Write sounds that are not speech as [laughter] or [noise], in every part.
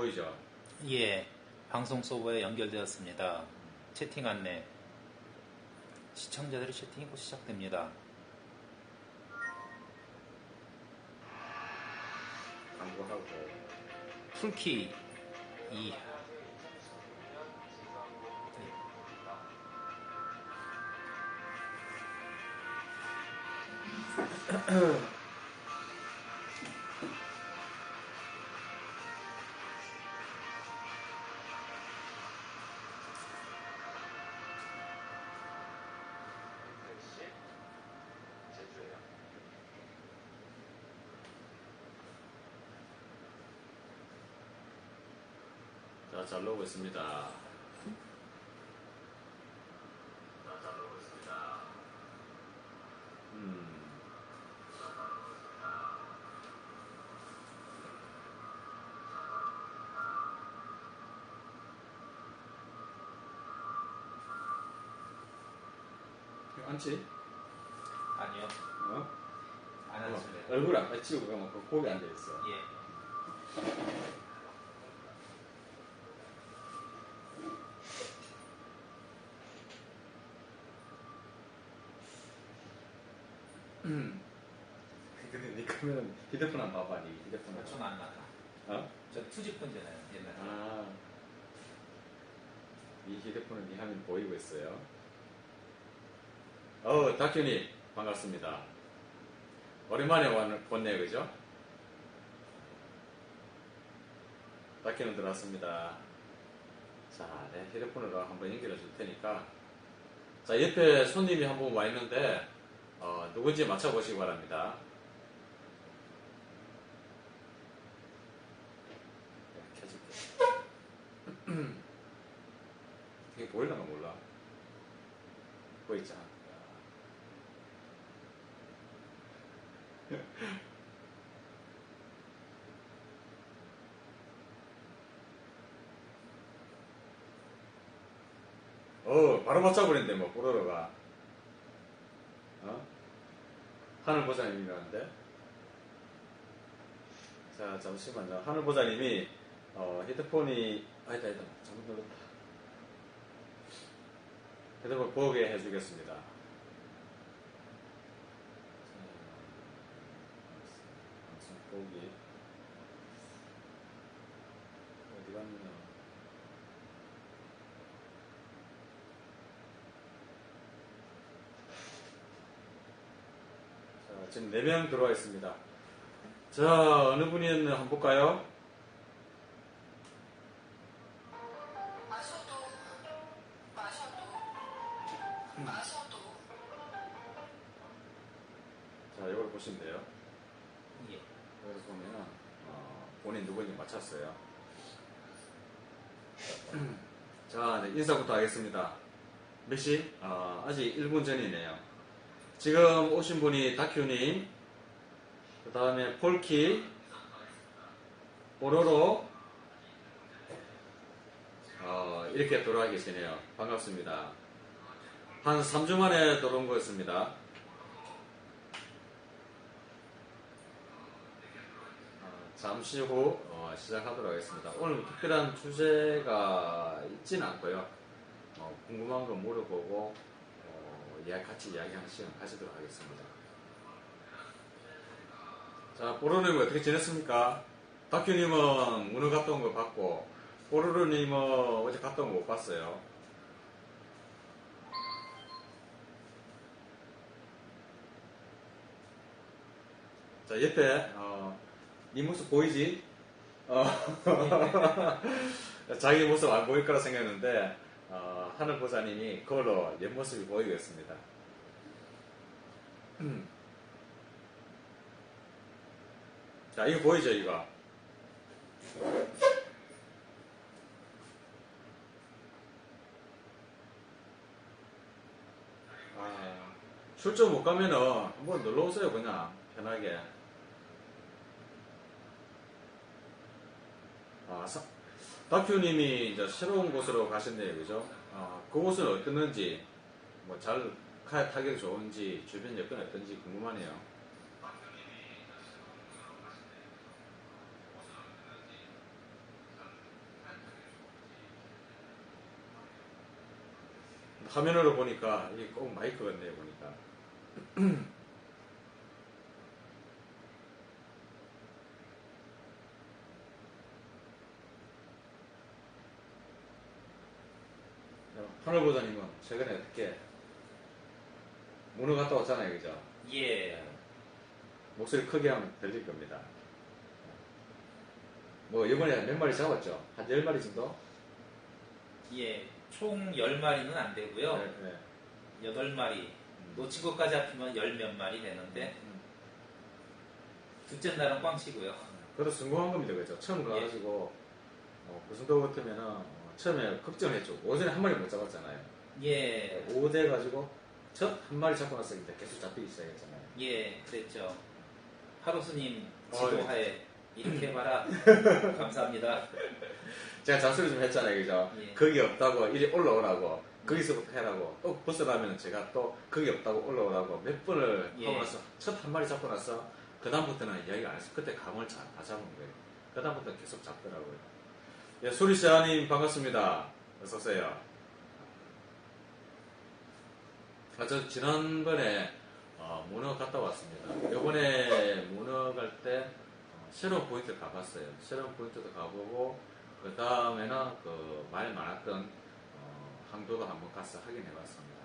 보이죠? 예, 방송 서버에 연결되었습니다. 채팅 안내. 시청자들의 채팅이 곧 시작됩니다. 광고하고 풀키 2. [clears throat] 자, 잘 나오고 있습니다. 자, 잘 나오고 있습니다. 음. 앉지? 아니요, 어? 안 어, 하실래요? 얼굴 안 받치고 그냥 그 고개 앉아있어. 예. 근데 니 카메라는 휴대폰 안 봐봐, 니 휴대폰 안 저는 안 나가. 어? 저 투지폰잖아요, 옛날에. 아. 이 휴대폰은 니 화면 보이고 있어요. 어, 닥현이 반갑습니다. 오랜만에 왔- 왔네요, 그죠? 닥현은 들어왔습니다. 자, 내 휴대폰으로 한번 연결해 줄 테니까. 자, 옆에 손님이 한 분 와 있는데, 어, 누군지 맞춰보시기 바랍니다. 네, [clears throat] 이게 보일려나 몰라. 보이잖아. [laughs] 어, 바로 맞춰버린대, 뭐, 뽀로로가. 어? 하늘 보자님이라는데. 자, 잠시만요. 하늘 보자님이, 어, 헤드폰이, 아니다, 아니다. 잘못 눌렀다. 헤드폰 보게 해주겠습니다. 자, 방송 보기. 어디 갔나? 자, 지금 4명 들어와 있습니다. 자, 어느 분이었나 한번 볼까요? 몇 시? 어, 아직 1분 전이네요. 지금 오신 분이 다큐님, 그 다음에 폴키, 보로로, 어, 이렇게 돌아와 계시네요. 반갑습니다. 한 3주 만에 들어온 거였습니다. 어, 잠시 후 어, 시작하도록 하겠습니다. 오늘 뭐 특별한 주제가 있지는 않고요. 어, 궁금한 거 물어보고 어, 같이 이야기하는 시간 가지도록 하겠습니다. 자, 보로님 어떻게 지냈습니까? 다큐님은 오늘 갔다 온 거 봤고 보로로님은 어제 갔다 온 거 못 봤어요. 자, 옆에 어, 네 모습 보이지? 어, [laughs] 자기 모습 안 보일 거라 생각했는데 어, 하늘 보사님이 그걸로 옆모습이 보이고 있습니다. 자, 이거 보이죠, 이거? 아, 출장 못 가면은 한번 놀러 오세요, 그냥. 편하게. 아, 사- 박표님이 이제 새로운 곳으로 가셨네요, 그죠? 어, 그곳은 어땠는지, 뭐 잘 카약 타격 좋은지, 주변 여건 어떤지 궁금하네요. 화면으로 보니까 이게 꼭 마이크 같네요, 보니까. [clears throat] 하늘 보자님은 최근에 어떻게 문어 갔다 왔잖아요, 그죠? 예. 목소리 크게 하면 들릴 겁니다. 뭐 이번에 몇 마리 잡았죠? 한 10마리 정도? 예. 총 10마리는 안 되고요. 네, 네. 8마리. 놓친 것까지 합치면 10몇 마리 되는데, 둘째 날은 꽝치고요. 그래도 성공한 겁니다, 그죠? 처음 가가지고 어, 그 정도 같으면은 어, 처음에 걱정했죠. 오전에 한 마리 못 잡았잖아요. 예. 오후 돼가지고 첫 한 마리 잡고 나서 이제 계속 잡히기 시작했잖아요. 예, 그랬죠. 하루스님 어, 지도하에 이렇게 해봐라. [laughs] 감사합니다. 제가 잔소리 좀 했잖아요, 그죠? 예. 거기 없다고 이리 올라오라고 거기서부터 해라고 또 벗어나면 제가 또 거기 없다고 올라오라고 몇 번을 예. 하고 나서 첫 한 마리 잡고 나서 그 다음부터는 이야기가 안 했어요. 그때 감을 잘, 다 잡은 거예요. 그 다음부터 계속 잡더라고요. 예, 소리샤님 반갑습니다. 어서 오세요. 아, 저 지난번에 어, 문어 갔다 왔습니다. 이번에 문어 갈 때 새로운 포인트 가봤어요. 새로운 포인트도 가보고 그 다음에는 그 말 많았던 어, 항도도 한번 가서 확인해봤습니다.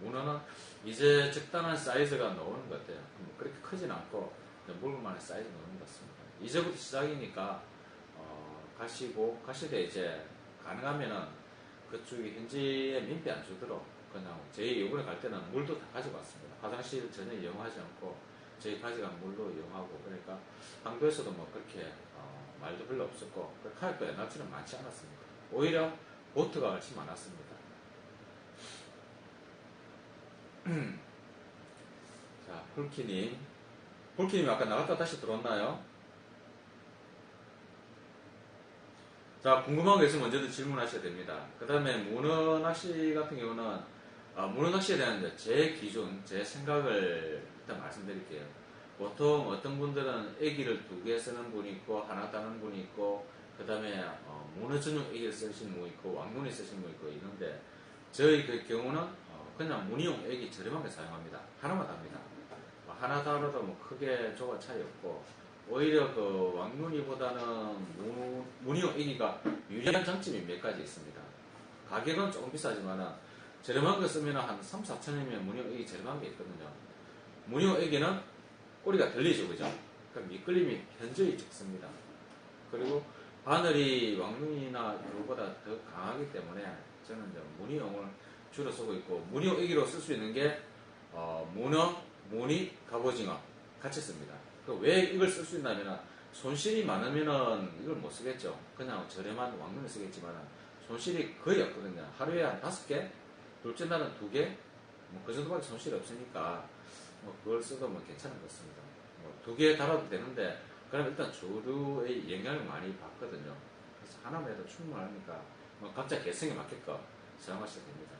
문어는 이제 적당한 사이즈가 나오는 것 같아요. 뭐 그렇게 크진 않고 그냥 물건만의 사이즈 나오는 것 같습니다. 이제부터 시작이니까 어, 가시고 가실 때 이제 가능하면은 그쪽이 현지에 민폐 안 주도록 그냥 저희 이번에 갈 때는 물도 다 가지고 왔습니다. 화장실 전혀 이용하지 않고 저희 가져간 물로 이용하고 그러니까 항도에서도 뭐 그렇게 어, 말도 별로 없었고 그 카약도 옛날처럼 많지 않았습니다. 오히려 보트가 훨씬 많았습니다. [clears throat] 자, 폴키님. 폴키님 아까 나갔다 다시 들어왔나요? 자, 궁금한 거 있으면 언제든 질문하셔야 됩니다. 그 다음에 문어 낚시 같은 경우는, 아, 문어 낚시에 대한 제 기준, 제 생각을 일단 말씀드릴게요. 보통 어떤 분들은 애기를 두 개 쓰는 분이 있고, 하나 따는 분이 있고, 그 다음에 어, 문어 전용 애기를 쓰시는 분이 있고, 왕눈이 쓰시는 분이 있고, 있는데, 저희 그 경우는 어, 그냥 무늬용 애기 저렴하게 사용합니다. 하나만 답니다. 뭐 하나 달아도 뭐 크게 조가 차이 없고 오히려 그 왕눈이보다는 무- 무늬용 애기가 유리한 장점이 몇 가지 있습니다. 가격은 조금 비싸지만 저렴한 거 쓰면 한 3, 4천원이면 무늬용 애기 저렴한 게 있거든요. 무늬용 애기는 꼬리가 들리죠, 그죠? 그럼 미끌림이 현저히 적습니다. 그리고 바늘이 왕눈이나 이거보다 더 강하기 때문에 저는 무늬용을 주로 쓰고 있고 무늬용 애기로 쓸 수 있는 게 어, 문어, 무늬, 갑오징어 같이 씁니다. 그왜 이걸 쓸 수 있냐면 손실이 많으면은 이걸 못 쓰겠죠. 그냥 저렴한 왕눈을 쓰겠지만 손실이 거의 없거든요. 하루에 한 다섯 개, 둘째 날은 두 개, 뭐 그 정도밖에 손실이 없으니까 뭐 그걸 써도 뭐 괜찮은 것 같습니다. 뭐 두 개 달아도 되는데 그럼 일단 조류의 영향을 많이 받거든요. 그래서 하나만 해도 충분하니까 뭐 각자 개성에 맞게끔 사용하셔도 됩니다.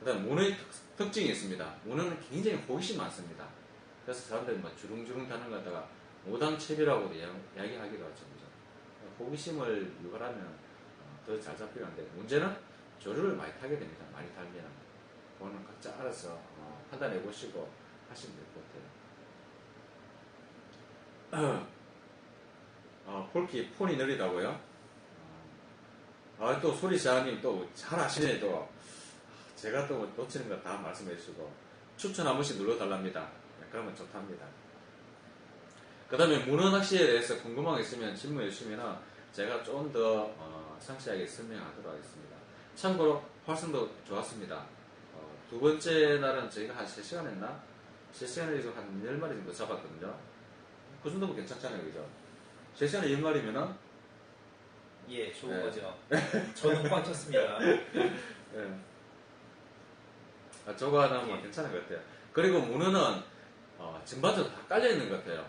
그 다음 문어의 특, 징이 있습니다. 문어는 굉장히 호기심이 많습니다. 그래서 사람들이 막 주릉주릉 다는 거 갖다가 오당채비라고도 이야- 이야기하기도 하죠. 호기심을 유발하면 더 잘 잡히는데 문제는 조류를 많이 타게 됩니다. 많이 타면 그거는 각자 알아서 어, 판단해 보시고 하시면 될 것 같아요. [clears throat] 어, 폴키 폰이 느리다고요? 아, 또 소리샤님 또 잘 아시네, 또. 제가 또 놓치는 거 다 말씀해 주시고, 추천 한 번씩 눌러달랍니다. 네, 그러면 좋답니다. 그 다음에 문어 낚시에 대해서 궁금한 거 있으면 질문해 주시면 제가 좀더 어, 상세하게 설명하도록 하겠습니다. 참고로 활성도 좋았습니다. 어, 두 번째 날은 저희가 한 3시간 했나? 3시간에 해서 한 10마리 정도 잡았거든요. 그 정도면 괜찮잖아요, 그죠? 3시간에 10마리면은 예, 좋은 네. 거죠. 저는 꽝 쳤습니다. 예. 아, 저거 하나면 예. 괜찮은 것 같아요. 그리고 문어는 어, 전반적으로 다 깔려 있는 것 같아요.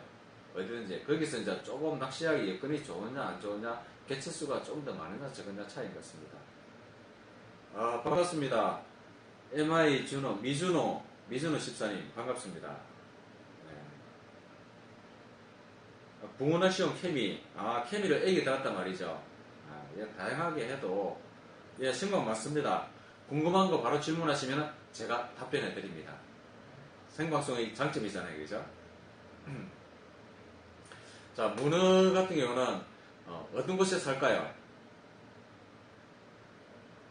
어디든지 거기서 이제 조금 낚시하기 여건이 좋으냐 안 좋으냐 개체수가 조금 더 많으냐 적으냐 차이인 것 같습니다. 아 반갑습니다. MI 준호 미준호 미준호 14님 반갑습니다. 네. 아, 붕어나 시험 케미 아 케미를 애기 달았단 말이죠. 아, 예, 다양하게 해도 예, 신경 맞습니다. 궁금한 거 바로 질문하시면 제가 답변해 드립니다. 생방송의 장점이잖아요, 그죠? [clears throat] 자, 문어 같은 경우는 어, 떤 곳에 살까요?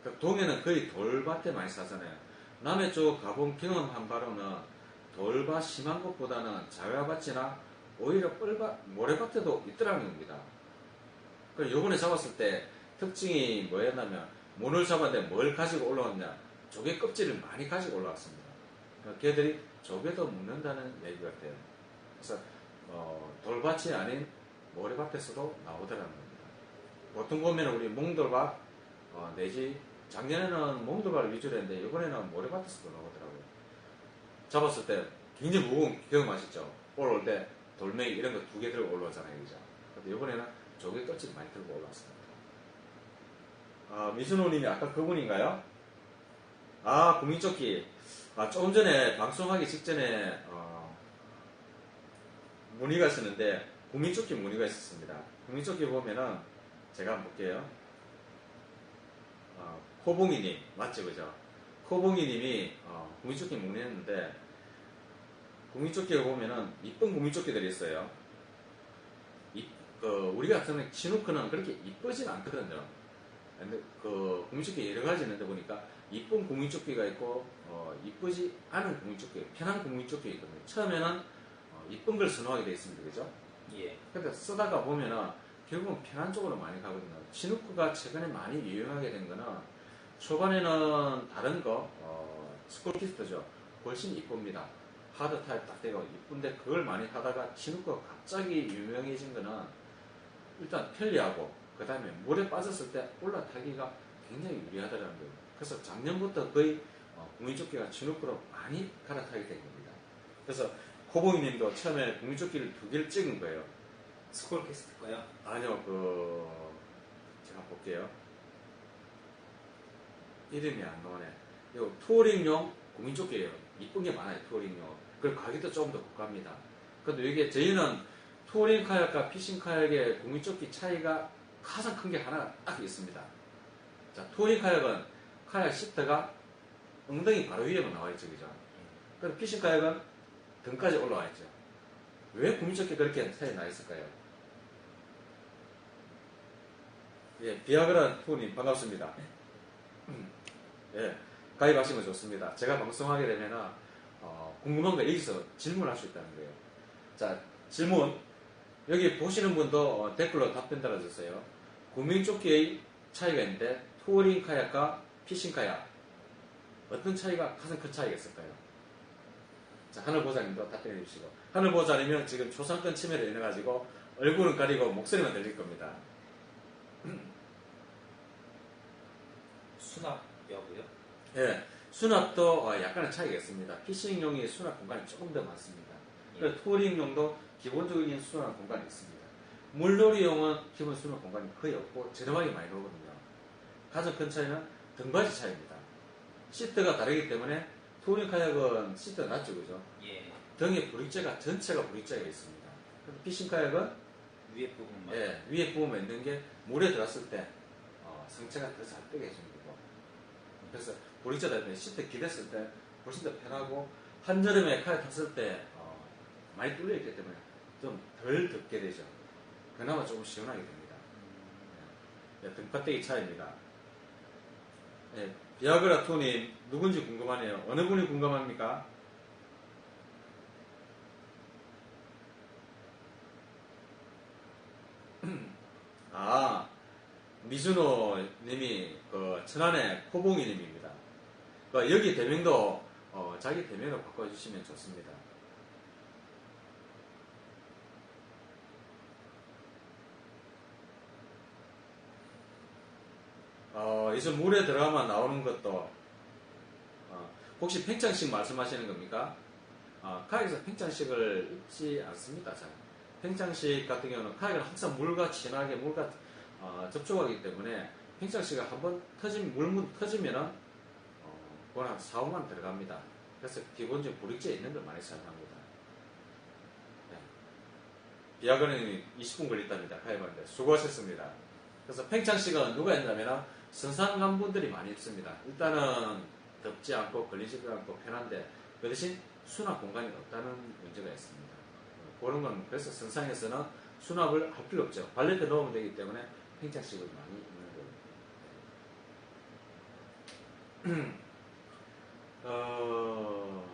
그 동해는 거의 돌밭에 많이 사잖아요. 남해 쪽 가본 경험한 바로는 돌밭 심한 것보다는 자외밭이나 오히려 뻘밭, 모래밭에도 있더라는 겁니다. 그 요번에 잡았을 때 특징이 뭐였냐면 문을 잡았는데 뭘 가지고 올라왔냐 조개 껍질을 많이 가지고 올라왔습니다. 그러니까 걔들이 조개도 먹는다는 얘기 같아요. 그래서 어, 돌밭이 아닌 모래밭에서도 나오더라는 겁니다. 보통 보면 우리 몽돌밭 어, 내지 작년에는 몽돌밭을 위주로 했는데 이번에는 모래밭에서도 나오더라고요. 잡았을 때 굉장히 무거운 경험하셨죠? 올라올 때 돌멩이 이런 거 두 개 들고 올라오잖아요. 그죠? 근데 이번에는 조개 껍질 많이 들고 올라왔습니다. 아, 미순호님이 아까 그분인가요? 아, 국민조끼. 아, 조금 전에 방송하기 직전에 어, 문의가 있었는데 국민조끼 문의가 있었습니다. 국민조끼 보면은 제가 한번 볼게요. 어, 코봉이님 맞죠, 그죠? 코봉이님이 어, 국민조끼 문의했는데 국민조끼를 보면은 이쁜 국민조끼들이 있어요. 이- 그 우리 같은 치누크는 그렇게 이쁘진 않거든요. 근데 그 국민조끼 여러 가지 있는데 보니까 이쁜 국민조끼가 있고 어, 이쁘지 않은 국민조끼, 편한 국민조끼 있거든요. 처음에는 어, 이쁜 걸 선호하게 돼 있습니다, 그죠? 예. 근데 쓰다가 보면은 결국은 편한 쪽으로 많이 가거든요. 치누크가 최근에 많이 유용하게 된 거는 초반에는 다른 거, 어, 스콜피스트죠. 훨씬 이쁩니다. 하드 타입 딱 되고 이쁜데 그걸 많이 하다가 치누크가 갑자기 유명해진 거는 일단 편리하고 그 다음에 물에 빠졌을 때 올라타기가 굉장히 유리하다는 거예요. 그래서 작년부터 거의 어, 국민조끼가 치누크로 많이 갈아타게 된 겁니다. 그래서 코봉이님도 처음에 국민조끼를 두 개를 찍은 거예요. 스콜캐스트 거요? 아니요, 그 제가 볼게요. 이름이 안 나오네. 이거 투어링용 국민조끼예요. 이쁜 게 많아요, 투어링용. 그리고 가격도 조금 더 고가입니다. 근데 이게 저희는 투어링 카약과 피싱 카약의 국민조끼 차이가 가장 큰 게 하나 딱 있습니다. 자, 투어링 카약은 카약 시트가 엉덩이 바로 위에만 나와 있죠, 그죠? 그리고 피싱 카약은 등까지 올라와 있죠. 왜 국민조끼 그렇게 차이 나 있을까요? 예, 비아그라 투님 반갑습니다. 예, 가입하시면 좋습니다. 제가 방송하게 되면은 어, 궁금한 거 여기서 질문할 수 있다는 거예요. 자, 질문 여기 보시는 분도 어, 댓글로 답변 달아주세요. 국민조끼의 차이가 있는데 투어링 카약과 피싱 카약 어떤 차이가 가장 큰 차이가 있을까요? 자, 하늘보자님도 답변해 주시고 하늘보자님은 지금 초상권 침해로 인해 가지고 얼굴은 가리고 목소리만 들릴 겁니다. [clears throat] 수납 여부요? 예, 수납도 어, 약간의 차이가 있습니다. 피싱용이 수납 공간이 조금 더 많습니다. 예. 투어링용도 기본적인 수납 공간이 있습니다. 물놀이용은 기본 수납 공간이 거의 없고 저렴하게 많이 나오거든요. 가장 큰 차이는 등받이 차이입니다. 시트가 다르기 때문에 투어링 카약은 시트가 낮죠, 그죠? 예. 등에 브릿지가 전체가 브릿지가 있습니다. 피싱 카약은 위에 부분만. 예, 위에 부분만 있는 게 물에 들어갔을 때 어, 상체가 더 잘 뜨게 해주는 거고 그래서 보리자 달면 시트 기댔을 때 훨씬 더 편하고 한여름에 카약 탔을 때 어, 많이 뚫려 있기 때문에 좀 덜 덥게 되죠 그나마 조금 시원하게 됩니다 예, 등판대기 차이입니다 예, 비아그라 톤이 누군지 궁금하네요 어느 분이 궁금합니까? [clears throat] 아, 미준호 님이 그 천안의 코봉이 님입니다. 그 여기 대명도 어, 자기 대명을 바꿔주시면 좋습니다. 어, 이제 물에 들어가면 나오는 것도 어, 혹시 팽창식 말씀하시는 겁니까? 어, 카약에서 팽창식을 입지 않습니다. 잘. 팽창식 같은 경우는 카약은 항상 물과 진하게 물과 어, 접촉하기 때문에 팽창식을 한번 터지면 물문 터지면은 어, 그건 한 4, 5만 들어갑니다. 그래서 기본적인 브릿지에 있는 걸 많이 사용합니다. 네. 비아그는 20분 걸렸답니다. 가입하는데 수고하셨습니다. 그래서 팽창식은 누가 했냐면 선상 간 분들이 많이 했습니다. 일단은 덥지 않고 걸리지 않고 편한데 그 대신 수납 공간이 없다는 문제가 있습니다. 그런 건 그래서 선상에서는 수납을 할 필요 없죠. 발레트 넣으면 되기 때문에 팽창식을 많이 입는 거예요. [clears throat] 어,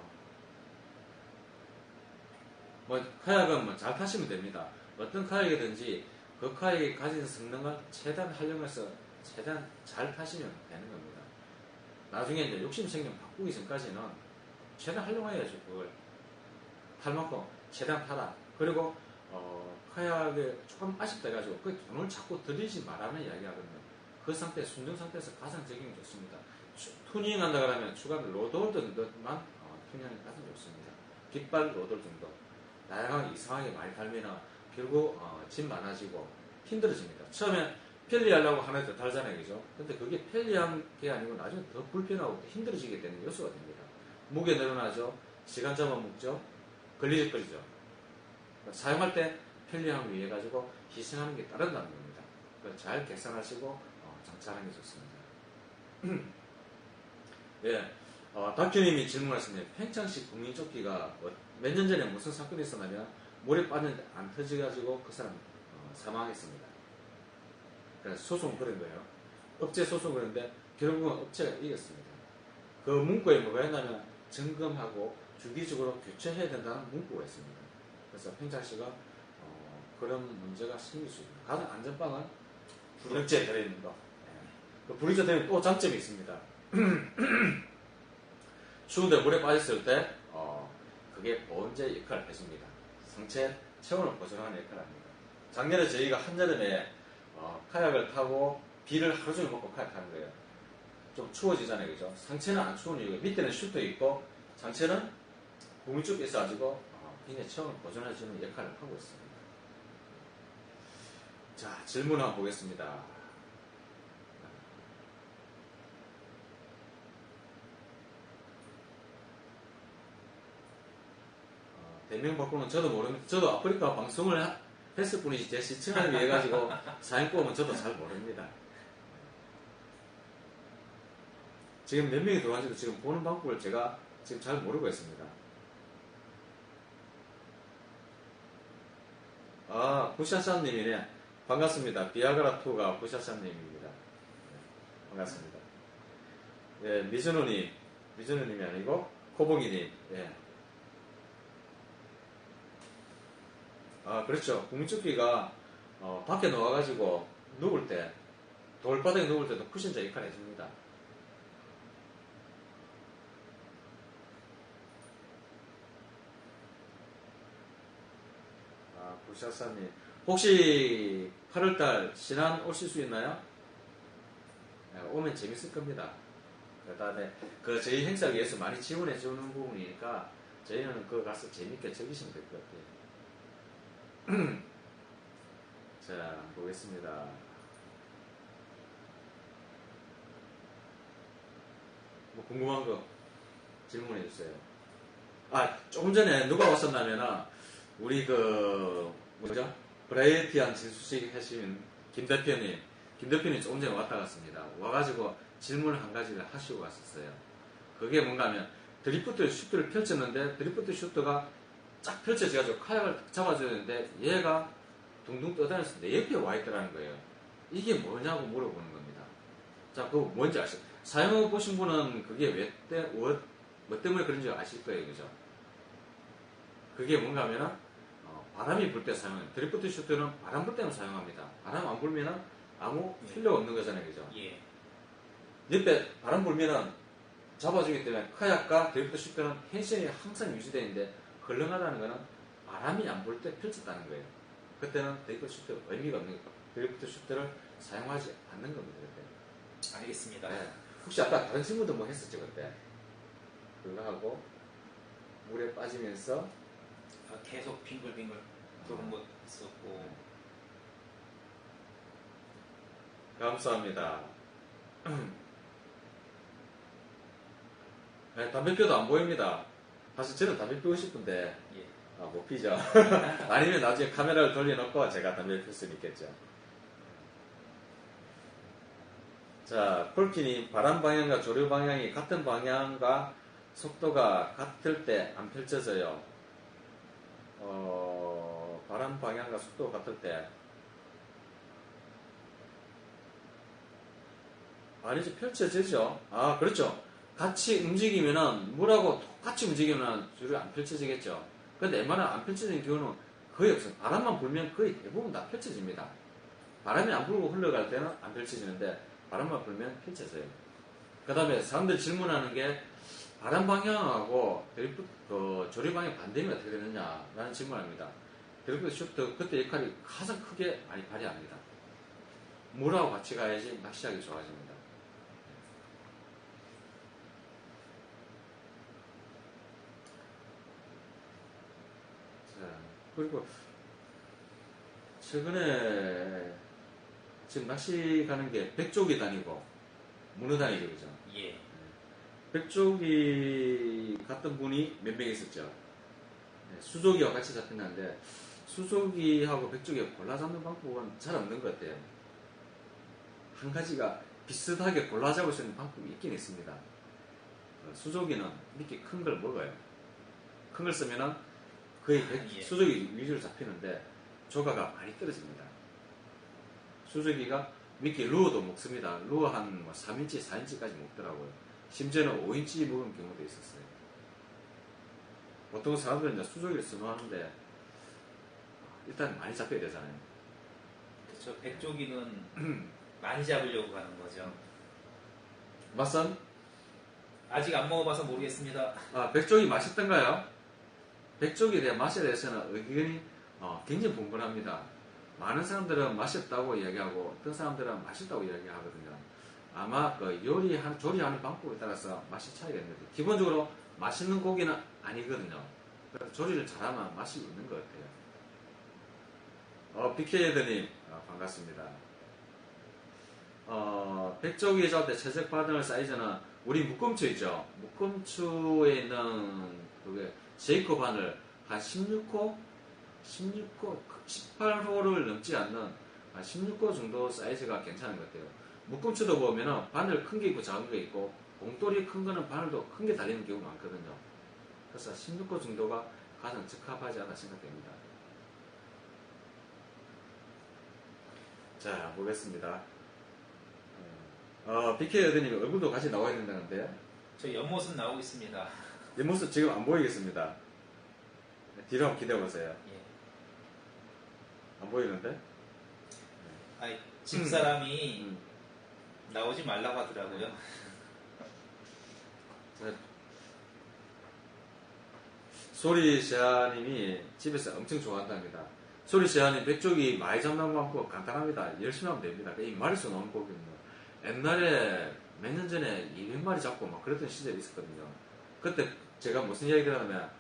뭐 카약은 뭐 잘 타시면 됩니다. 어떤 카약이든지 그 카약이 가진 성능을 최대한 활용해서 최대한 잘 타시면 되는 겁니다. 나중에 이제 욕심 생기면 바꾸기 전까지는 최대한 활용해야죠. 그걸 탈 만큼 최대한 타라. 그리고 어, 카약에 조금 아쉽다 해가지고 그 돈을 자꾸 들이지 말라는 이야기하거든요. 그 상태, 순정 상태에서 가장 적용이 좋습니다. 추- 투닝 한다 그러면 추가 로드홀 정도만 어, 투닝하는 게 가장 좋습니다. 깃발 로드홀 정도. 다양하게 이상하게 많이 달면 결국 어, 짐 많아지고 힘들어집니다. 처음에 편리하려고 하나 더 달잖아요. 그죠? 근데 그게 편리한 게 아니고 나중에 더 불편하고 더 힘들어지게 되는 요소가 됩니다. 무게 늘어나죠. 시간 잡아먹죠. 걸리적거리죠. 사용할 때 편리함을 위해 가지고 희생하는 게 따른다는 겁니다. 잘 계산하시고 어, 장착하는 게 좋습니다. [clears throat] 예, 어, 다큐님이 질문하셨네요. 팽창식 국민조끼가 몇 년 전에 무슨 사건이 있었냐면 물에 빠졌는데 안 터져가지고 그 사람 어, 사망했습니다. 소송 그런 거예요. 업체 소송 그런데 결국은 업체가 이겼습니다. 그 문구에 뭐가 있냐면 점검하고 주기적으로 교체해야 된다는 문구가 있습니다. 그래서 팽창씨가 어, 그런 문제가 생길 수 있습니다. 가장 안전빵은 불역제 들어있는 거. 예. 그 불역제 들어있는 또 장점이 있습니다. [clears throat] 추운데 물에 빠졌을 때 어, 그게 보온제 역할을 해줍니다. 상체 체온을 보존하는 역할을 합니다. 작년에 저희가 한여름에 어, 카약을 타고 비를 하루 종일 먹고 카약 타는 거예요. 좀 추워지잖아요, 그죠? 상체는 안 추운 이유가 밑에는 슈터 있고 상체는 공이 쭉 있어가지고 어, 굉장히 체온을 보존해주는 역할을 하고 있습니다. 자, 질문 한번 보겠습니다. 어, 대명 바꾸는 저도 모릅니다. 저도 아프리카 방송을 하- 했을 뿐이지 제 시청을 위해 가지고 사연법은 저도 잘 모릅니다. 지금 몇 명이 들어왔는지도 지금 보는 방법을 제가 지금 잘 모르고 있습니다. 아, 부샤샤님이네. 반갑습니다. 비아그라2가 부샤샤님입니다. 네, 반갑습니다. 네, 미준호님. 미준호님이 아니고, 코봉이님. 예. 아, 그렇죠. 국민축기가 어, 밖에 나와가지고 누울 때, 돌바닥에 누울 때도 쿠션자 역할을 해줍니다. 아, 부샤사님. 혹시 8월달 신안 오실 수 있나요? 네, 오면 재밌을 겁니다. 그 다음에 그 저희 행사를 위해서 많이 지원해 주는 부분이니까 저희는 그거 가서 재밌게 즐기시면 될 것 같아요. [clears throat] 자, 보겠습니다. 뭐 궁금한 거 질문해 주세요. 아, 조금 전에 누가 왔었냐면은 우리 그 뭐죠? 브라이어티한 진수식 하신 김 대표님, 김 대표님 조금 전에 왔다 갔습니다. 와가지고 질문 한 가지를 하시고 갔었어요. 그게 뭔가면 드리프트 슈트를 펼쳤는데 드리프트 슈트가 쫙 펼쳐져가지고 잡아줘야 되는데 얘가 둥둥 떠다니면서 내 옆에 와 있더라는 거예요. 이게 뭐냐고 물어보는 겁니다. 자, 그거 뭔지 아시죠? 사용해 보신 분은 그게 왜 때, 뭐, 뭐 때문에 그런지 아실 거예요. 그죠? 그게 뭔가 하면은, 어, 바람이 불 때 사용해요. 드리프트 슈트는 바람 불 때만 사용합니다. 바람 안 불면은 아무 필요 없는 거잖아요. 그죠? 예. 옆에 바람 불면은 잡아주기 때문에 카약과 드리프트 슈트는 텐션이 항상 유지되어 있는데 헐렁하다는 거는 바람이 안 불 때 펼쳤다는 거예요. 그때는 드리프트 슈트 의미가 없는 거예요. 드리프트 슈트를 사용하지 않는 겁니다. 그때. 알겠습니다. 네. 혹시 아까 다른 친구도 뭐 했었죠 그때? 그거 하고 물에 빠지면서 아, 계속 빙글빙글 그런 거 있었고 감사합니다. [clears throat] 네, 담배 펴도 안 보입니다. 사실 저는 담배 피우고 싶은데 예. 아, 못 피죠. [laughs] 아니면 나중에 카메라를 돌려놓고 제가 담배 필 수는 있겠죠. 자, 폴킨이 바람 방향과 조류 방향이 같은 방향과 속도가 같을 때 안 펼쳐져요. 어, 바람 방향과 속도가 같을 때 아니지 펼쳐지죠. 아 그렇죠. 같이 움직이면은 물하고 똑같이 움직이면 줄이 안 펼쳐지겠죠. 근데 웬만하면 안 펼쳐지는 경우는 거의 없어요. 바람만 불면 거의 대부분 다 펼쳐집니다. 바람이 안 불고 흘러갈 때는 안 펼쳐지는데 바람만 불면 펼쳐져요. 그 다음에 사람들 질문하는 게 바람 방향하고 드리프트, 그 조류 방향 반대면 어떻게 되느냐라는 질문합니다. 드리프트 슈트 그때 역할이 가장 크게 많이 발휘합니다. 물하고 같이 가야지 낚시하기 좋아집니다. 자, 그리고 최근에 지금 낚시 가는 게 백조기 다니고 문어 다니죠, 그죠? 예. 백조기 갔던 분이 몇 명 있었죠. 네, 수조기와 같이 잡힌다는데 수조기하고 백조기가 골라 잡는 방법은 잘 없는 것 같아요. 한 가지가 비슷하게 골라 잡을 수 있는 방법이 있긴 있습니다. 어, 수조기는 이렇게 큰 걸 먹어요. 큰 걸 쓰면은 거의 백- 예. 수조기 위주로 잡히는데 조가가 많이 떨어집니다. 수조기가 미끼 루어도 먹습니다. 루어 한 3인치, 4인치까지 먹더라고요. 심지어는 5인치 먹은 경우도 있었어요. 보통 사람들은 이제 수조기를 선호하는데 일단 많이 잡혀야 되잖아요. 그렇죠. 백조기는 [clears throat] 많이 잡으려고 가는 거죠. 맛선? 아직 안 먹어봐서 모르겠습니다. 아, 백종이 맛있던가요? 백종에 대한 맛에 대해서는 의견이 어, 굉장히 분분합니다. 많은 사람들은 맛있다고 이야기하고 어떤 사람들은 맛있다고 이야기하거든요. 아마 그 요리하는 조리하는 방법에 따라서 맛이 차이가 있는데 기본적으로 맛있는 고기는 아니거든요. 그래서 조리를 잘하면 맛이 있는 것 같아요. 어, BK헤드님 어, 반갑습니다. 어, 백조기 잡을 때 최적 바늘 사이즈는 우리 묶음추 있죠. 묶음추에 있는 그게 제이코 바늘 한 16호, 16호, 18호를 넘지 않는 한 16호 정도 사이즈가 괜찮은 것 같아요. 묶음추도 보면은 바늘 큰 게 있고 작은 게 있고 봉돌이 큰 거는 바늘도 큰 게 달리는 경우가 많거든요. 그래서 16호 정도가 가장 적합하지 않나 생각됩니다. 자, 보겠습니다. 어, BK 여드님 얼굴도 같이 나와야 된다는데 저 옆모습 나오고 있습니다. 옆모습 지금 안 보이겠습니다. 네, 뒤로 한번 기대해보세요. 예. 안 보이는데? 아이, 집사람이 음. 나오지 말라고 하더라고요. 자, 소리 시아님이 집에서 엄청 좋아한답니다. 소리 시아님 백쪽이 많이 잡는 방법 간단합니다. 열심히 하면 됩니다. 이 마리수 나오는 거거든요. 옛날에 몇 년 전에 200마리 잡고 막 그랬던 시절이 있었거든요. 그때 제가 무슨 이야기 들었냐면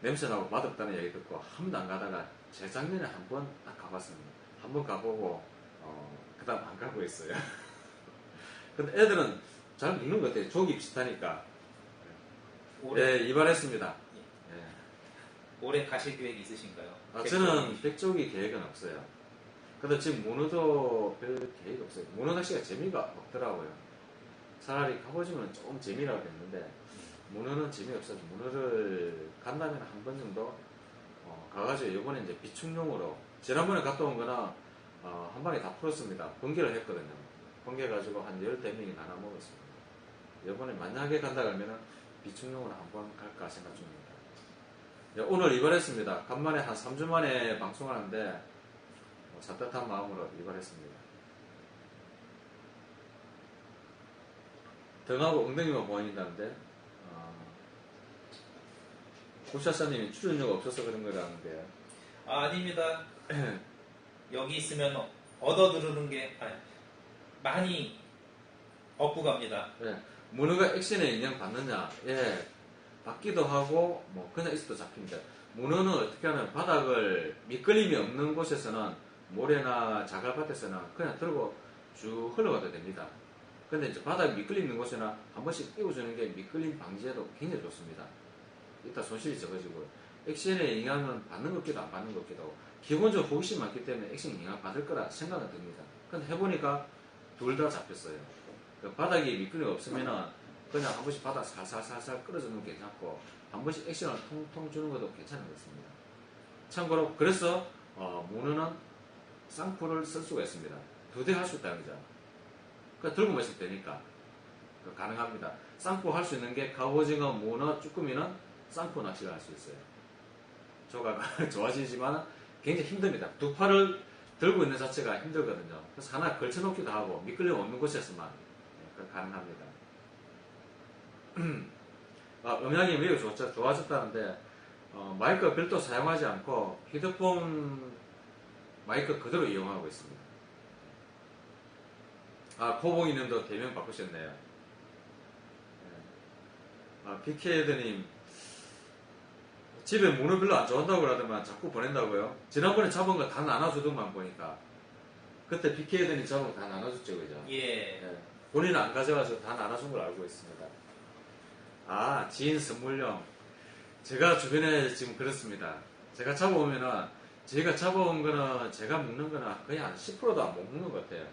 냄새 나고 맛없다는 얘기 듣고 한 번도 안 가다가 재작년에 한 번 딱 가봤습니다. 한 번 가보고 어, 그 다음 안 가고 있어요. [laughs] 근데 애들은 잘 먹는 것 같아요. 족이 비슷하니까. 올해, 예, 이발했습니다. 예. 올해 가실 계획 있으신가요? 아. 저는 백조기 계획은 없어요. 근데 지금 문어도 별 계획이 없어요. 문어 낚시가 재미가 없더라고요. 차라리 가보시면 조금 재미라고 했는데, 문어는 재미없어서 문어를 간다면 한 번 정도 어, 가가지고 이번에 이제 비축용으로 지난번에 갔다 온 거는 어, 한 방에 다 풀었습니다. 번개를 했거든요. 번개 가지고 한 열대 명이 나눠 먹었습니다. 이번에 만약에 간다 그러면은 비축용으로 한 번 갈까 생각 중입니다. 예, 오늘 이발했습니다. 간만에 한 3주 만에 방송하는데 어, 산뜻한 마음으로 이발했습니다. 등하고 엉덩이만 보인다는데 어, 고샤사님이 출연료가 없어서 그런 거라는데 아, 아닙니다. [clears throat] 여기 있으면 얻어 들으는 게 아니, 많이 얻고 갑니다. 예, 문어가 액션에 영향 받느냐? 예, 받기도 하고 뭐 그냥 있어도 잡힙니다. 문어는 어떻게 하면 바닥을 미끌림이 없는 곳에서는 모래나 자갈밭에서는 그냥 들고 쭉 흘러가도 됩니다. 근데 이제 바닥 미끌림 있는 곳에는 한 번씩 띄워주는 게 미끌림 방지에도 굉장히 좋습니다. 이따 손실이 적어지고 액션에 영향은 받는 것 같기도 안 받는 것 같기도 하고 기본적으로 호기심이 많기 때문에 액션에 영향 받을 거라 생각은 듭니다. 근데 해보니까 둘 다 잡혔어요. 그 바닥이 미끄럼이 없으면은 그냥 한 번씩 바닥 살살살살 끌어주는 것도 괜찮고 한 번씩 액션을 통통 주는 것도 괜찮은 것 같습니다. 참고로 그래서 어, 문어는 쌍포를 쓸 수가 있습니다. 두 대 할 수 있다는 거죠. 그 들고만 있으면 되니까 그 가능합니다. 쌍포 할 수 있는 게 갑오징어, 문어, 쭈꾸미는 쌍포 낚시를 할 수 있어요. 조가가 [laughs] 좋아지지만 굉장히 힘듭니다. 두 팔을 들고 있는 자체가 힘들거든요. 그래서 하나 걸쳐놓기도 하고 미끌림 없는 곳에서만 예, 그 가능합니다. [clears throat] 아, 음향이 매우 좋, 좋아졌다는데 어, 마이크 별도 사용하지 않고 헤드폰 마이크 그대로 이용하고 있습니다. 아 코봉이님도 대명 바꾸셨네요. 예. 아 BK헤드님 집에 문어 별로 안 좋아한다고 그러더만 자꾸 보낸다고요? 지난번에 잡은 거 다 나눠주더만 보니까 그때 BK헤드님 잡은 거 다 나눠줬죠 그죠? 예. 예. 본인은 안 가져가서 다 나눠준 걸 알고 있습니다. 아, 지인 선물용. 제가 주변에 지금 그렇습니다. 제가 잡아오면은, 제가 잡아온 거는, 제가 먹는 거는 거의 한 10%도 안 먹는 것 같아요.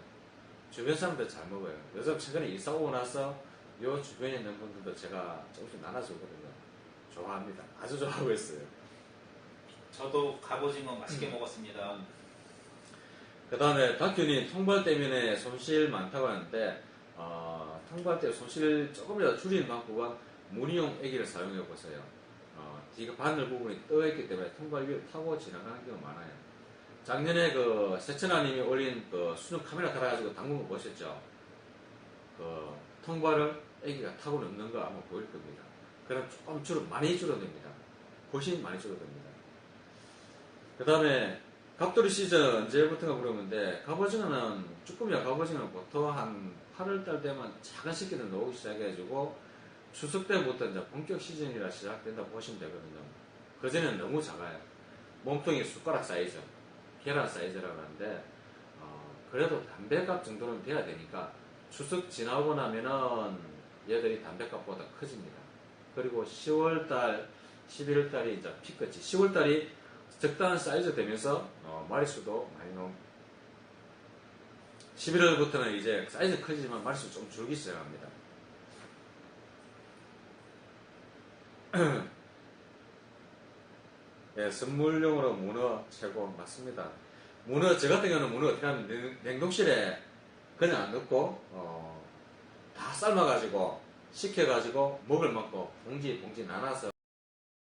주변 사람들 잘 먹어요. 요즘 최근에 이사 오고 나서, 요 주변에 있는 분들도 제가 조금씩 나눠주거든요. 좋아합니다. 아주 좋아하고 있어요. 저도 갑오징어 맛있게 음. 먹었습니다. 그 다음에 다큐님 통발 때문에 손실 많다고 하는데 어, 통발 때문에 손실 조금이라도 줄이는 방법은 무늬용 애기를 사용해 보세요. 어, 뒤가 바늘 부분이 떠있기 때문에 통발 위를 타고 지나가는 경우가 많아요. 작년에 그 세천아님이 올린 그 수중 카메라 달아가지고 거 보셨죠? 그 통발을 애기가 타고 넘는 거 아마 보일 겁니다. 그럼 조금 줄어 많이 줄어듭니다. 훨씬 많이 줄어듭니다. 그 다음에 갑돌이 시즌 언제부터가 물어보는데 갑오징어는 쭈꾸미와 갑오징어는 보통 한 8월달 되면 작은 새끼들 나오기 시작해가지고 추석 때부터 이제 본격 시즌이라 시작된다 고 보시면 되거든요. 그전에는 너무 작아요. 몸통이 숟가락 사이즈, 계란 사이즈라고 하는데 어, 그래도 담배값 정도는 돼야 되니까 추석 지나고 나면은 얘들이 담배값보다 커집니다. 그리고 10월달, 11월달이 이제 피크치. 10월달이 적당한 사이즈 되면서 어, 마리수도 많이 나옵니다. 11월부터는 이제 사이즈 커지지만 마리수 좀 줄기 시작합니다. [clears throat] [clears throat] 예, 선물용으로 문어 최고 맞습니다. 문어 저 같은 경우는 문어 어떻게 하면 냉- 냉동실에 그냥 안 넣고 어, 다 삶아가지고 식혀가지고 먹을 만큼 봉지 봉지 나눠서